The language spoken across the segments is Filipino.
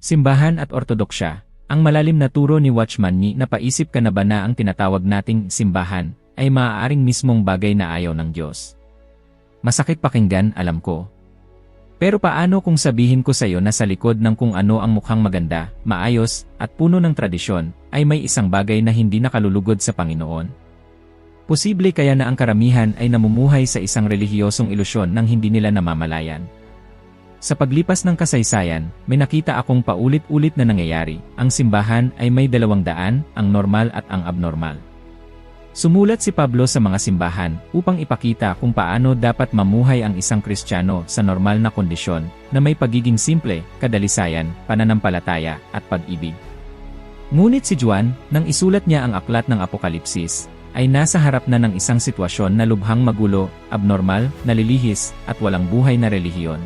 Simbahan at Ortodoksya, ang malalim na turo ni Watchman ni napaisip ka na ba na ang tinatawag nating simbahan ay maaaring mismong bagay na ayaw ng Diyos. Masakit pakinggan, alam ko. Pero paano kung sabihin ko sa iyo na sa likod ng kung ano ang mukhang maganda, maayos, at puno ng tradisyon, ay may isang bagay na hindi nakalulugod sa Panginoon? Posible kaya na ang karamihan ay namumuhay sa isang relihiyosong ilusyon nang hindi nila namamalayan. Sa paglipas ng kasaysayan, may nakita akong paulit-ulit na nangyayari. Ang simbahan ay may dalawang daan, ang normal at ang abnormal. Sumulat si Pablo sa mga simbahan upang ipakita kung paano dapat mamuhay ang isang Kristiyano sa normal na kondisyon na may pagiging simple, kadalisayan, pananampalataya, at pag-ibig. Ngunit si Juan, nang isulat niya ang aklat ng Apokalipsis, ay nasa harap na ng isang sitwasyon na lubhang magulo, abnormal, nalilihis, at walang buhay na relihiyon.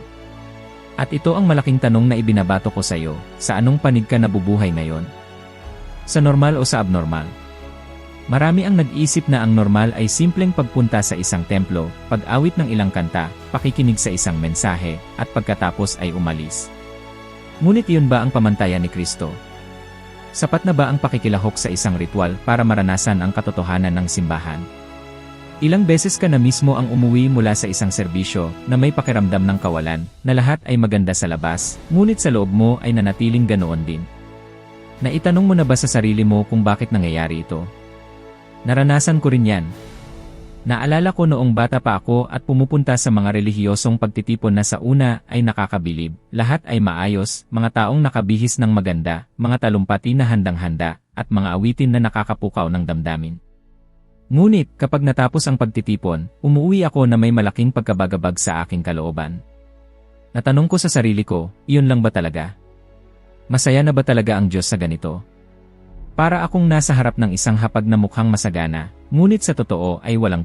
At ito ang malaking tanong na ibinabato ko sa iyo, sa anong panig ka nabubuhay ngayon? Sa normal o sa abnormal? Marami ang nag-isip na ang normal ay simpleng pagpunta sa isang templo, pag-awit ng ilang kanta, pakikinig sa isang mensahe, at pagkatapos ay umalis. Ngunit iyon ba ang pamantayan ni Kristo? Sapat na ba ang pakikilahok sa isang ritual para maranasan ang katotohanan ng simbahan? Ilang beses ka na mismo ang umuwi mula sa isang serbisyo na may pakiramdam ng kawalan, na lahat ay maganda sa labas, ngunit sa loob mo ay nanatiling ganoon din. Naitanong mo na ba sa sarili mo kung bakit nangyayari ito? Naranasan ko rin yan. Naalala ko noong bata pa ako at pumupunta sa mga relihiyosong pagtitipon na sa una ay nakakabilib, lahat ay maayos, mga taong nakabihis ng maganda, mga talumpati na handang-handa, at mga awitin na nakakapukaw ng damdamin. Ngunit kapag natapos ang pagtitipon, umuwi ako na may malaking pagkabagabag sa aking kalooban. Natanong ko sa sarili ko, iyon lang ba talaga? Masaya na ba talaga ang Diyos sa ganito? Para akong nasa harap ng isang hapag na mukhang masagana, ngunit sa totoo ay walang